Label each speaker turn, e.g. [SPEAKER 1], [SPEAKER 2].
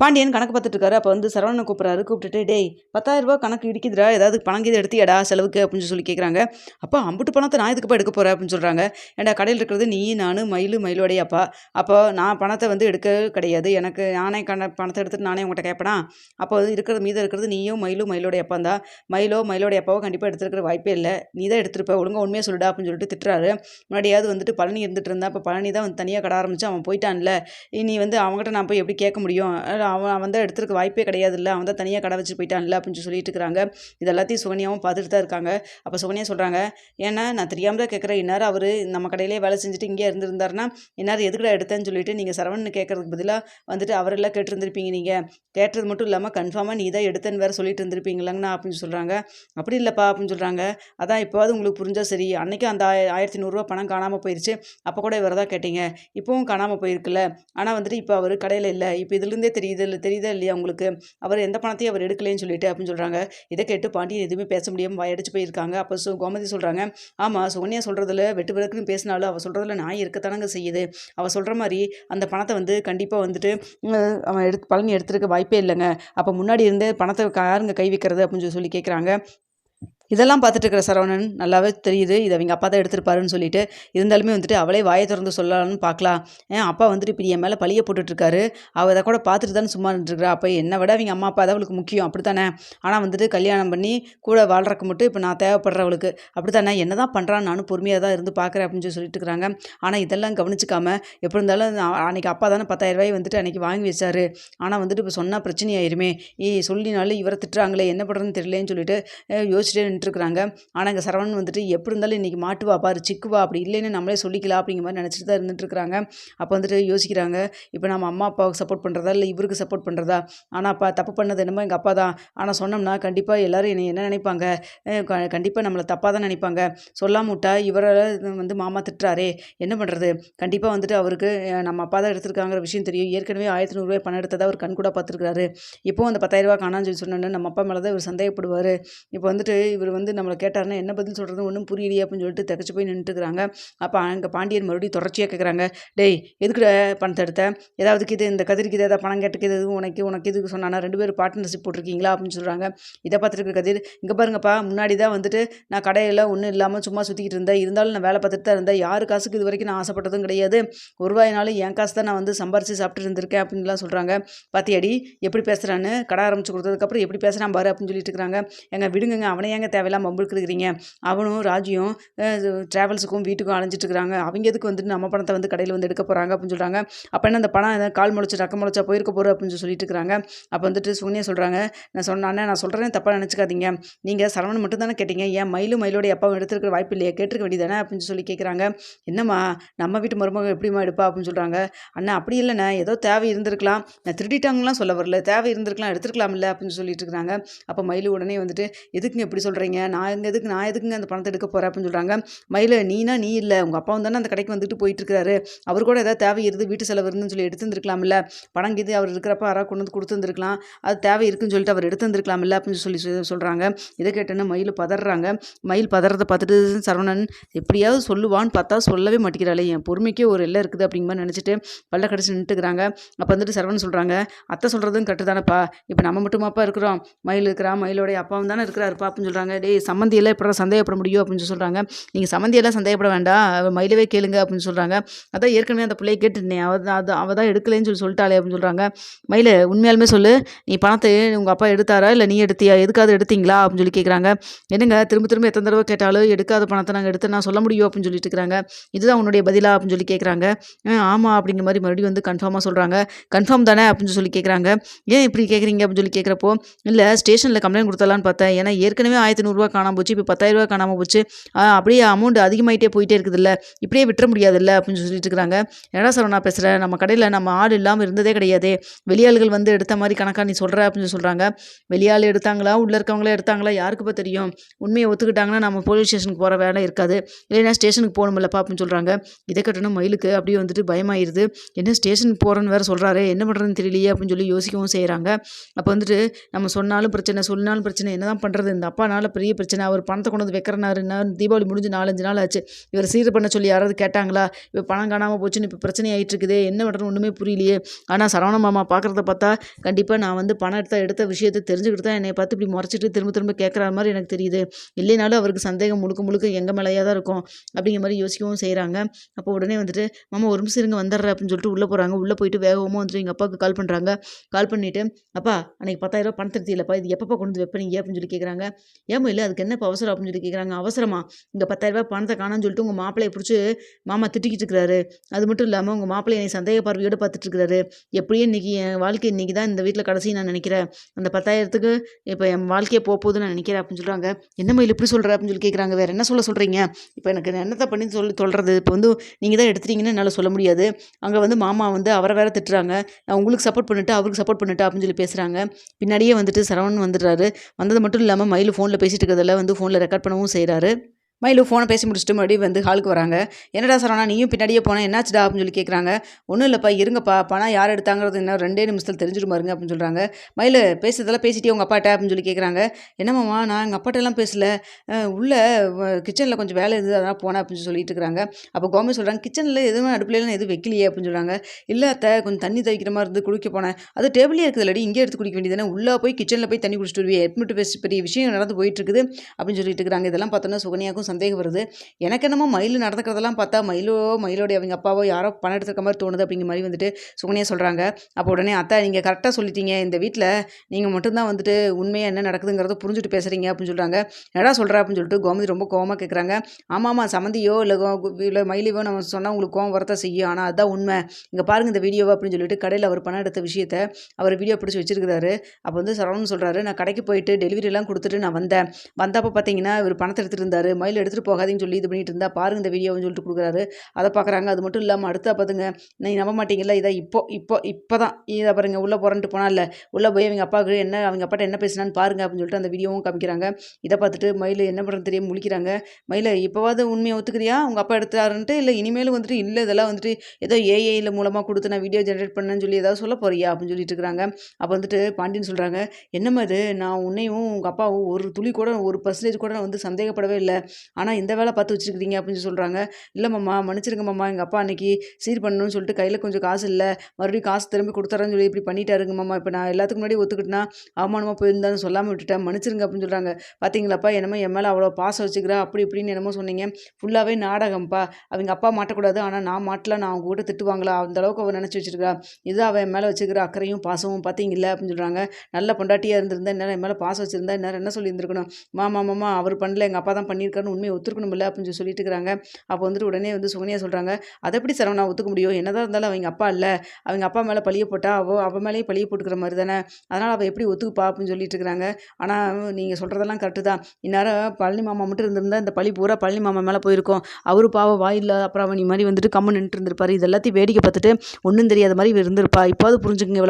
[SPEAKER 1] பாண்டியன் கணக்கு பார்த்துட்டு இருக்காரு. அப்போ வந்து சரவணனை கூப்பிட்றாரு. கூப்பிட்டுட்டு டேய் பத்தாயிரம் ரூபாய் கணக்கு இடிக்குதுடா. ஏதாவது பணம் கீது எடுத்தியாடா செலவுக்கு? அப்படின்னு சொல்லி கேட்குறாங்க அப்போ அம்புட்டு பணத்தை நான் இதுக்குப்பா எடுக்க போகிறேன் அப்படின்னு சொல்கிறாங்க ஏன்டா கடையில் இருக்கிறது நீ நான் மயிலு மயிலோடைய அப்பா அப்போ நான் பணத்தை வந்து எடுக்க கிடையாது. எனக்கு நானே கண பணத்தை எடுத்துட்டு நானே உங்கள்கிட்ட கேட்பேனா அப்போ வந்து இருக்கிறது மீதம் இருக்கிறது நீயும் மயிலும் மயிலோடைய அப்பா தான் மயிலோ மயிலோடைய அப்பாவோ கண்டிப்பாக எடுத்துருக்கிற வாய்ப்பே இல்லை. நீ தான் எடுத்துருப்ப. ஒழுங்காக உண்மையாக சொல்லுடா அப்படின்னு சொல்லிட்டு திட்டுறாரு. முன்னாடியாவது வந்துட்டு பழனி இருந்துட்டு இருந்தா. அப்போ பழனி தான் வந்து தனியாக கட ஆரம்பிச்சு அவன் போயிட்டான்ல. இனி வந்து அவங்ககிட்ட நான் போய் எப்படி கேட்க முடியும்? அவன் அவன் தான் எடுத்துருக்க வாய்ப்பே கிடையாதுல்ல. அவன் தான் தனியாக கடை வச்சு போயிட்டான்ல அப்படின்னு சொல்லிட்டு இருக்கிறாங்க இது எல்லாத்தையும் சுகன்யாவும் பார்த்துட்டு தான் இருக்காங்க. அப்போ சுகன்யா சொல்கிறாங்க ஏன்னா நான் தெரியாமல் தான் கேட்குறேன் இந்நேரம் அவர் நம்ம கடையிலே வேலை செஞ்சுட்டு இங்கே இருந்திருந்தாருன்னா இந்நேரம் எதுக்குடா எடுத்தேன்னு சொல்லிட்டு நீங்கள் சரவணன் கேட்கறதுக்கு பதிலாக வந்துட்டு அவரெல்லாம் கேட்டிருந்திருப்பீங்க நீங்கள் கேட்டது மட்டும் இல்லாமல் கன்ஃபார்மாக நீ தான் எடுத்தேன்னு வேறு சொல்லிட்டு இருந்திருப்பீங்களாங்கண்ணா அப்படின்னு சொல்கிறாங்க அப்படி இல்லைப்பா அப்படின்னு சொல்கிறாங்க அதான் இப்போவாது உங்களுக்கு புரிஞ்சால் சரி. அன்னைக்கு அந்த ஆய- ஆயிரத்தி நூறுரூவா பணம் காணாமல் போயிடுச்சு அப்போ கூட இவரை தான் கேட்டீங்க. இப்போவும் காணாமல் போயிருக்குல்ல. ஆனால் வந்துட்டு இப்போ அவர் கடையில் இல்லை. இப்போ இதுலேருந்தே தெரியுது. இல்லை தெரியுதா இல்லையா உங்களுக்கு? அவர் எந்த பணத்தையும் அவர் எடுக்கலைன்னு சொல்லிட்டு அப்படின்னு சொல்கிறாங்க இதை கேட்டு பாண்டியன் எதுவுமே பேச முடியாமல் வாயடிச்சு போயிருக்காங்க. அப்போ சு கோமதி சொல்கிறாங்க ஆமாம் சோனியா சொல்கிறதுல வெட்டு விளக்குன்னு பேசினாலும் அவள் சொல்கிறதுல நான் இருக்கத்தானங்க செய்யுது. அவள் சொல்கிற மாதிரி அந்த பணத்தை வந்து கண்டிப்பாக வந்துட்டு அவன் எடுத்து பழனி எடுத்துருக்க வாய்ப்பே இல்லைங்க. அப்போ முன்னாடி இருந்தே பணத்தை யாருங்க கை வைக்கிறது அப்படின்னு சொல்லி சொல்லி கேட்குறாங்க இதெல்லாம் பார்த்துட்டு இருக்கிற சரவணன் நல்லாவே தெரியுது. இதை அவங்க அப்பா தான் எடுத்துருப்பாருன்னு சொல்லிட்டு இருந்தாலுமே வந்துட்டு அவளே வாயை திறந்து சொல்லலாம்னு பார்க்கலாம். ஏன்? அப்பா வந்துட்டு இப்படி என் மேலே பழிய போட்டுட்ருக்காரு. அவள் அதை கூட பார்த்துட்டு தானே சும்மா நின்றுருக்குறா. அப்போ என்னை விட அவங்க அம்மா அப்பா தான் அவளுக்கு முக்கியம். அப்படி தானே ஆனால் வந்துட்டு கல்யாணம் பண்ணி கூட வாழ்றக்கு மட்டும் இப்போ நான் தேவைப்படுறவளுக்கு அப்படி தானே என்ன தான் பண்ணுறான்னு நானும் பொறுமையாக தான் இருந்து பார்க்குறேன் அப்படின்னு சொல்லி சொல்லிட்டு இருக்கிறாங்க ஆனால் இதெல்லாம் கவனிச்சிக்காம எப்படி இருந்தாலும் நான் அன்னைக்கு அப்பா தானே பத்தாயிரம் ரூபாய் வந்துட்டு அன்னைக்கு வாங்கி வச்சாரு. ஆனால் வந்துட்டு இப்போ சொன்னால் பிரச்சனை ஆயிருமே ஏய் சொல்லினாலும் இவரை திட்டுறாங்களே என்ன பண்ணுறதுன்னு தெரியலேன்னு சொல்லிட்டு யோசிச்சுட்டு நின்றுருக்குறாங்க ஆனால் இங்கே சரவணன் வந்துட்டு எப்படி இருந்தாலும் இன்றைக்கி மாட்டுவா பாரு சிக்குவா அப்படி இல்லைன்னு நம்மளே சொல்லிக்கலாம் அப்படிங்கிற மாதிரி நினச்சிட்டு தான் இருந்துட்டுருக்காங்க அப்போ வந்துட்டு யோசிக்கிறாங்க இப்போ நம்ம அம்மா அப்பாவுக்கு சப்போர்ட் பண்ணுறதா இல்லை இவருக்கு சப்போர்ட் பண்ணுறதா ஆனால் அப்பா தப்பு பண்ணது என்னமோ எங்கள் அப்பா தான். ஆனால் சொன்னோம்னா கண்டிப்பாக எல்லாரும் என்னை என்ன நினைப்பாங்க? கண்டிப்பாக நம்மளை தப்பாக தான் நினைப்பாங்க. சொல்லாம விட்டா இவரை வந்து மாமா திட்டுறாரே. என்ன பண்ணுறது கண்டிப்பாக வந்துட்டு அவருக்கு நம்ம அப்பா தான் எடுத்திருக்காங்கிற விஷயம் தெரியும். ஏற்கனவே ஆயிரத்தி நூறுரூவாய் பணம் எடுத்ததா அவர் கண் கூட பார்த்துருக்காரு இப்போ அந்த பத்தாயிரரூபா காணான்னு சொல்லி சொன்னோன்னு நம்ம அப்பா மேலே தான் இவர் சந்தேகப்படுவார். இப்போ வந்துட்டு இவர் வந்து நம்மளை கேட்டாருன்னா என்ன பதில் சொல்கிறது ஒன்றும் புரியலையே அப்படின்னு சொல்லிட்டு தகச்சு போய் நின்றுட்டுருக்காங்க. அப்போ அங்கே பாண்டியன் மறுபடியும் தொடர்ச்சியாக கேட்குறாங்க டேய் எதுக்கு பணத்தை எடுத்த? ஏதாவது இது இந்த கதிர்க்கு இது ஏதாவது பணம் கேட்டுக்கு எதுவும் உனக்கு உனக்கு இதுக்கு சொன்னானா ரெண்டு பேரும் பார்ட்னர்ஷிப் போட்டிருக்கீங்களா? அப்படின்னு சொல்கிறாங்க இதை பார்த்துட்டு கதிர் இங்கே பாருங்கப்பா முன்னாடி தான் வந்துட்டு நான் கடையில் ஒன்றும் இல்லாமல் சும்மா சுற்றிக்கிட்டு இருந்தேன். இருந்தாலும் நான் வேலை பார்த்துட்டு தான் இருந்தேன். யார் காசுக்கு இது வரைக்கும் நான் ஆசைப்பட்டதும் கிடையாது. ஒரு ரூபாயினாலும் என் காசு தான் நான் வந்து சம்பாரிச்சு சாப்பிட்டு இருந்திருக்கேன் அப்படின்லாம் சொல்கிறாங்க பாத்தியாடி எப்படி பேசுகிறான்னு கடை ஆரம்பிச்சு கொடுத்ததுக்கப்புறம் எப்படி பேசுகிறான் பாரு அப்படின்னு சொல்லிட்டு இருக்கிறாங்க எங்க விடுங்க அவனை ஏங்க தேவையில்லாம மம்பளுக்கு இருக்கிறீங்க அவனும் ராஜியும் ட்ராவல்ஸுக்கும் வீட்டுக்கும் அலைஞ்சிட்டு இருக்கிறாங்க அவங்க எதுக்கு வந்துட்டு நம்ம பணத்தை வந்து கடையில் வந்து எடுக்க போகிறாங்க அப்படின்னு சொல்கிறாங்க அப்போ என்ன அந்த பணம் ஏதாவது கால் முளைச்சி ரக்கம் முளைச்சா போயிருக்க போகிற அப்படின்னு சொல்லிட்டு இருக்கிறாங்க அப்போ வந்துட்டு சுனியா சொல்கிறாங்க நான் சொன்னானே நான் சொல்கிறேன் தப்பாக நினச்சிக்காதீங்க. நீங்கள் சரவணன் மட்டும் தானே கேட்டீங்க. ஏன் மயிலும் மயிலோடைய அப்பாவும் எடுத்துருக்க வாய்ப்பு இல்லையா? கேட்டிருக்க வேண்டியதானே அப்படின்னு சொல்லி கேட்குறாங்க என்னம்மா நம்ம வீட்டு மருமக எப்படிம்மா எடுப்பா? அப்படின்னு சொல்கிறாங்க அண்ணா அப்படி இல்லைண்ணே. ஏதோ தேவை இருந்திருக்கலாம். நான் திருடிட்டாங்கலாம் சொல்ல வரல. தேவை இருந்திருக்கலாம் இல்லை அப்படின்னு சொல்லிட்டு இருக்கிறாங்க அப்போ மயில் உடனே வந்துட்டு எதுக்குங்க எப்படி சொல்கிறீங்க நான் எங்கள் எதுக்கு நான் எதுக்குங்க அந்த பணத்தை எடுக்க போகிறேன் அப்படின்னு சொல்கிறாங்க மயில நீனா நீ இல்லை. உங்கள் அப்பாவும் தானே அந்த கடைக்கு வந்துட்டு போயிட்டு இருக்காரு அவர் கூட ஏதாவது தேவை இருந்து வீட்டு செலவு இருந்துன்னு சொல்லி எடுத்துருந்துருக்கலாம்ல. பணம் கீது அவர் இருக்கிறப்ப யாராவது கொண்டு வந்து கொடுத்துருந்துருக்கலாம். அது தேவை இருக்குன்னு சொல்லிட்டு அவர் எடுத்துருந்துருக்கலாம்ல அப்படின்னு சொல்லி சொல்கிறாங்க இதை கேட்டோன்னே மயில் பதறாங்க. மயில் பதறதை பார்த்துட்டு சரவணன் எப்படியாவது சொல்லுவான்னு பார்த்தா சொல்லவே மாட்டேங்கிறாளே. என் பொறுமைக்கே ஒரு எல்லை இருக்குது அப்படிங்கிற மாதிரி நினச்சிட்டு பல்ல கடிச்சு நின்றுக்கிறாங்க அப்போ வந்துட்டு சரவணன் சொல்கிறாங்க அத்தை சொல்கிறதும் கட்டு தானேப்பா. இப்போ நம்ம மட்டுமாப்பா இருக்கிறோம். மயில் இருக்கிறா மயிலோடைய அப்பாவும் தானே இருக்கிறாருப்பா அப்படின்னு சொல்கிறாங்க டேய் சம்மந்தியெல்லாம் எப்படி சந்தேகப்பட முடியும்? அப்படின்னு சொல்கிறாங்க நீங்கள் சம்மந்தியெல்லாம் சந்தேகப்பட வேண்டாம். அவள் மயிலவே கேளுங்க. அப்படின்னு சொல்கிறாங்க அதான் ஏற்கனவே அந்த பிள்ளையை கேட்டுருந்தேன் அவள் தான் அது அவள் தான் எடுக்கலைன்னு சொல்லி சொல்லிட்டாளே அப்படின்னு சொல்கிறாங்க மயில உண்மையாலுமே சொல்லு. நீ பணத்தை உங்கள் அப்பா எடுத்தாரா? இல்லை நீ எடுத்தியா? எதுக்காவது எடுத்தீங்களா? அப்படின்னு சொல்லி கேட்குறாங்க என்னங்க திரும்ப திரும்ப எத்தனை தடவை கேட்டாலும் எடுக்காத பணத்தை நாங்கள் எடுத்து நான் சொல்ல முடியும் அப்படின்னு சொல்லிட்டு இருக்கிறாங்க இதுதான் உன்னுடைய பதிலா? அப்படின்னு சொல்லி கேட்குறாங்க ஆமாம் அப்படிங்கிற மாதிரி மறுபடியும் வந்து கன்ஃபார்மாக சொல்கிறாங்க கன்ஃபார்ம் தானே? அப்படின்னு சொல்லி கேட்குறாங்க ஏன் இப்படி கேட்குறீங்க அப்படின்னு சொல்லி கேட்குறப்போ இல்லை ஸ்டேஷனில் கம்ப்ளைண்ட் கொடுத்தலான்னு பார்த்தேன். ஏன்னா ஏற்கனவே ஆயிரத்தி நூறுரூவா காணாமல் போச்சு இப்போ பத்தாயிரரூவா காணாமல் போச்சு. அப்படியே அமௌண்ட் அதிகமாகிட்டே போயிட்டே இருக்குதுல்ல. இப்படியே விட்டுற முடியாதுல்ல அப்படின்னு சொல்லிட்டு இருக்கிறாங்க. என்னடா சார் நான் பேசுகிறேன் நம்ம கடையில் நம்ம ஆள் இல்லாமல் இருந்ததே கிடையாது. வெளியாள்கள் வந்து எடுத்த மாதிரி கணக்காக நீ சொல்கிற அப்படின்னு சொல்லி சொல்கிறாங்க வெளியாள் எடுத்தாங்களா? உள்ளே இருக்கவங்களே எடுத்தாங்களா? யாருக்கு இப்போ தெரியும்? உண்மையை ஒத்துக்கிட்டாங்கன்னா நம்ம போலீஸ் ஸ்டேஷனுக்கு போகிற வேலை இருக்காது. இல்லைன்னா ஸ்டேஷனுக்கு போகணுமில்லப்பா அப்படின்னு சொல்கிறாங்க இதை கட்டணும் மயிலுக்கு அப்படியே வந்துட்டு பயமாயிருது. என்ன ஸ்டேஷனுக்கு போகிறேன்னு வேறு சொல்கிறாரு என்ன பண்ணுறதுன்னு தெரியலையே அப்படின்னு சொல்லி யோசிக்கவும் செய்கிறாங்க அப்போ வந்துட்டு நம்ம சொன்னாலும் பிரச்சனை சொன்னாலும் பிரச்சனை என்ன தான் பண்ணுறது இந்த அப்பானால பெரிய பிரச்சனை. அவர் பணத்தை கொண்டு வந்து வைக்கிறனாருன்னா தீபாவளி முடிஞ்சு நாலஞ்சு நாள் ஆச்சு. இவர் சீர் பண்ண சொல்லி யாராவது கேட்டாங்களா? இப்போ பணம் காணாமல் போச்சுன்னு இப்போ பிரச்சனை ஆகிட்டு இருக்குதே என்ன பண்ணுறது ஒன்றுமே புரியலையே. ஆனால் சரவண மாமா பார்க்குறத பார்த்தா கண்டிப்பாக நான் வந்து பணம் எடுத்த எடுத்த விஷயத்தை தெரிஞ்சுக்கிட்டு தான் என்னை பார்த்து இப்படி முறைச்சிட்டு திரும்ப திரும்ப கேட்குற மாதிரி எனக்கு தெரியுது. இல்லைனாலும் அவருக்கு சந்தேகம் முழுக்க முழுக்க எங்கள் மேலேயே தான் இருக்கும். அப்படிங்கிற மாதிரி யோசிக்கவும் செய்கிறாங்க அப்போ உடனே வந்துட்டு மாமா ஒரு நிமிஷம் இருங்க வந்துடுறேன் அப்படின்னு சொல்லிட்டு உள்ளே போகிறாங்க உள்ளே போயிட்டு வேகமாக வந்துட்டு எங்கள் அப்பாவுக்கு கால் பண்ணுறாங்க கால் பண்ணிவிட்டு அப்பா அன்றைக்கி பத்தாயிரம் பணத்தை எடுத்தீங்களப்பா இது எப்பப்பா கொண்டு வந்து வைப்பீங்க? அப்படின்னு சொல்லி கேட்குறாங்க ஏன் இடமும் இல்லை அதுக்கு என்ன இப்போ அவசரம் அப்படின்னு சொல்லி கேட்குறாங்க அவசரமா? இந்த பத்தாயிரரூபா பணத்தை காணான்னு சொல்லிட்டு உங்கள் மாப்பிள்ளையை பிடிச்சி மாமா திட்டிக்கிட்டு இருக்கிறாரு அது மட்டும் இல்லாமல் உங்கள் மாப்பிள்ளை என்னை சந்தேக பார்வையோடு பார்த்துட்டு இருக்கிறாரு எப்படியும் இன்றைக்கி என் வாழ்க்கை இன்றைக்கி தான் இந்த வீட்டில் கடைசி நான் நினைக்கிறேன். அந்த பத்தாயிரத்துக்கு இப்போ என் வாழ்க்கையை போகுதுன்னு நான் நினைக்கிறேன் அப்படின்னு சொல்கிறாங்க என்ன மயில் இப்படி சொல்கிற அப்படின்னு சொல்லி கேட்குறாங்க வேறு என்ன சொல்ல சொல்கிறீங்க இப்போ எனக்கு என்னத்தை பண்ணி சொல்லி சொல்கிறது இப்போ வந்து நீங்கள் தான் எடுத்துட்டீங்கன்னு என்னால் சொல்ல முடியாது. அங்கே வந்து மாமா வந்து அவரை வேற திட்டுறாங்க. நான் உங்களுக்கு சப்போர்ட் பண்ணிட்டு அவருக்கு சப்போர்ட் பண்ணிட்டு அப்படின்னு சொல்லி பேசுகிறாங்க பின்னாடியே வந்துட்டு சரவணன் வந்துடுறாரு. வந்தது மட்டும் இல்லாமல் மயில் ஃபோனில் பேசிகிட்டு இருக்கிறதெல்லாம் வந்து ஃபோனில் ரெக்கார்ட் பண்ணவும் செய்கிறாரு மயிலு ஃபோனை பேசி முடிச்சுட்டு மறுபடியும் வந்து ஹாலுக்கு வராங்க. என்னடா சரவணா நீயும் பின்னாடியே போனால் என்னாச்சுடா அப்படின்னு சொல்லி கேட்குறாங்க ஒன்றும் இல்லைப்பா இருங்கப்பா. பணம் யார் எடுத்தாங்கிறது இன்னும் ரெண்டே நிமிஷத்தில் தெரிஞ்சுட்டு பாருங்க அப்படின்னு சொல்கிறாங்க மயில் பேசுறதெல்லாம் பேசிட்டே உங்கள் அப்பாட்ட அப்படின்னு சொல்லி கேட்குறாங்க என்னம்மாம்மா நான் எங்கள் அப்பாட்டெல்லாம் பேசல. உள்ளே கிச்சனில் கொஞ்சம் வேலை இருந்தது அதெல்லாம் போனேன் அப்படின்னு சொல்லிட்டு இருக்கிறாங்க அப்போ கோமி சொல்கிறாங்க கிச்சனில் எதுவும் அடுப்புலாம் எதுவும் வைக்கலையே அப்படின்னு சொல்கிறாங்க இல்லை அத்தை கொஞ்சம் தண்ணி தவிக்கிற மாதிரி இருந்து குடிக்க போனேன். அது டேபிளே இருக்குது இல்லாடி இங்கே எடுத்து குடிக்க வேண்டியது உள்ளே போய் கிச்சனில் போய் தண்ணி குடிச்சிட்டு வருவியே. எட்மிட்டு பேச பெரிய விஷயம் நடந்து போயிட்டு இருக்குது அப்படின்னு சொல்லிட்டு இருக்கிறாங்க இதெல்லாம் பார்த்தோன்னா சுகனியாக்கும் சந்தேகம் வருது. எனக்கு என்னமோ மயில் நடந்துக்கிறதெல்லாம் பார்த்தா மயிலோ மயிலோடைய அவங்க அப்பாவோ யாரோ பணம் எடுத்துருக்க மாதிரி தோணுது அப்படிங்கிற மாதிரி வந்துட்டு சுகன்யா சொல்கிறாங்க அப்போ உடனே அத்தா நீங்கள் கரெக்டாக சொல்லிட்டீங்க. இந்த வீட்டில் நீங்கள் மட்டும்தான் வந்துட்டு உண்மையாக என்ன நடக்குதுங்கிறத புரிஞ்சுட்டு பேசுகிறீங்க அப்படின்னு சொல்கிறாங்க என்னடா சொல்கிறா அப்படின்னு சொல்லிட்டு கோமதி ரொம்ப கோவமாக கேட்குறாங்க ஆமாம் ஆமாம் சமந்தியோ இல்லை இல்லை மயிலையோ நம்ம சொன்னால் உங்களுக்கு கோவம் வரத்த செய்யும். ஆனால் அதுதான் உண்மை. இங்கே பாருங்கள் இந்த வீடியோவை அப்படின்னு சொல்லிட்டு கடையில் அவர் பணம் எடுத்த விஷயத்த அவர் வீடியோ பிடிச்சி வச்சிருக்கிறாரு. அப்போ வந்து சரவணன் சொல்கிறாரு நான் கடைக்கு போயிட்டு டெலிவரிலாம் கொடுத்துட்டு நான் வந்தேன். வந்தப்போ பார்த்தீங்கன்னா இவர் பணத்தை எடுத்துகிட்டு இருந்தார். மயில் எடுத்துகிட்டு போகாதீங்கன்னு சொல்லி இது பண்ணிட்டு இருந்தா பாருங்க இந்த வீடியோன்னு சொல்லிட்டு கொடுக்குறாரு. அதை பார்க்குறாங்க அது மட்டும் இல்லாமல் அடுத்தா பார்த்துங்க நீ நம்ப மாட்டீங்கல்ல இதை இப்போ இப்போ இப்போ தான் இதை பாருங்க உள்ளே போகிறன்ட்டு போனால் இல்லை உள்ளே போய் அவங்க அப்பாவுக்கு என்ன அவங்க அப்பாட்ட என்ன பேசினான்னு பாருங்க அப்படின்னு சொல்லிட்டு அந்த வீடியோவும் காமிக்கிறாங்க. இதை பார்த்துட்டு மயில் என்ன பண்ணுறது தெரியும் முழிக்கிறாங்க. மயில் இப்போவாவது உண்மையை ஒத்துக்கிறியா? உங்கள் அப்பா எடுத்தாருன்ட்டு இல்லை இனிமேலும் வந்துட்டு இல்லை இதெல்லாம் வந்துட்டு ஏதோ ஏஐயில் மூலமாக கொடுத்து நான் வீடியோ ஜென்ரேட் பண்ணேன்னு சொல்லி ஏதாவது சொல்ல போறியா? அப்படின்னு சொல்லிட்டு இருக்கிறாங்க. அப்போ வந்துட்டு பாண்டியன் சொல்கிறாங்க என்னம்மா இது? நான் உன்னையும் உங்கள் அப்பாவும் ஒரு துளி கூட ஒரு பர்சன்டேஜ் கூட நான் வந்து சந்தேகப்படவே இல்லை. ஆனால் இந்த வேலை பார்த்து வச்சுருக்கிறீங்க அப்படின்னு சொல்கிறாங்க இல்லை மாமா மன்னிச்சிருங்க மாமா எங்கள் அப்பா அன்னைக்கு சீர் பண்ணணும்னு சொல்லிட்டு கையில் கொஞ்சம் காசு இல்லை. மறுபடியும் காசு திரும்பி கொடுத்துறேன்னு சொல்லி இப்படி பண்ணிட்டாருங்க மாமா. இப்போ நான் எல்லாத்துக்கு முன்னாடி ஒத்துக்கிட்டேன்னா அவமானமாக போயிருந்தான்னு சொல்லாமல் விட்டுட்டேன். மன்னிச்சிருங்க அப்படின்னு சொல்கிறாங்க பார்த்தீங்களாப்பா என்னமோ என் மேலே அவ்வளோ பாசம் வச்சுக்கிறா. அப்படி இப்படின்னு என்னமோ சொன்னீங்க. ஃபுல்லாகவே நாடகம்ப்பா அவங்க அப்பா மாட்டக்கூடாது. ஆனால் நான் மாட்டல. நான் அவங்க கூட திட்டுவாங்களா? அந்த அளவுக்கு அவள் நினச்சி வச்சிருக்கா. இது அவன் என் மேலே வச்சுக்கிற அக்கறையும் பாசமும் பார்த்தீங்கல்ல அப்படின்னு சொல்கிறாங்க நல்ல பொண்டாட்டியாக இருந்திருந்தா என்ன என் மேலே பாசம் வச்சிருந்தா என்ன என்ன சொல்லியிருந்திருக்கணும்? மாமா மாமா அவர் பண்ணல. எங்கள் அப்பா தான் பண்ணியிருக்காருன்னு உண்மையை ஒத்துருக்கணும் இல்லை அப்படின்னு சொல்லி சொல்லிட்டு இருக்கிறாங்க அப்போ வந்துட்டு உடனே வந்து சுகன்யா சொல்கிறாங்க அதை எப்படி சரவணா ஒத்துக்க முடியும்? என்னதான் இருந்தாலும் அவங்க அப்பா இல்லை. அவங்க அப்பா மேலே பழிய போட்டால் அவள் அவள் மேலேயே பழிய போட்டுக்கிற மாதிரி தானே. அதனால் அவள் எப்படி ஒத்துக்குப்பா? அப்படின்னு சொல்லிட்டு இருக்கிறாங்க ஆனால் நீங்கள் சொல்கிறதெல்லாம் கரெக்டு தான். இந்நேரம் பழனி மாமா மட்டும் இருந்திருந்தா இந்த பழி பூரா பழனி மாமா மேலே போயிருக்கோம். அவரு பாவ வாயில்ல அப்புறம் அவனி மாதிரி வந்துட்டு கம்மு நின்று இருந்திருப்பாரு. இது எல்லாத்தையும் வேடிக்கை பார்த்துட்டு ஒன்றும் தெரியாத மாதிரி இருந்திருப்பா. இப்போது புரிஞ்சுக்கங்க இவ்வளோ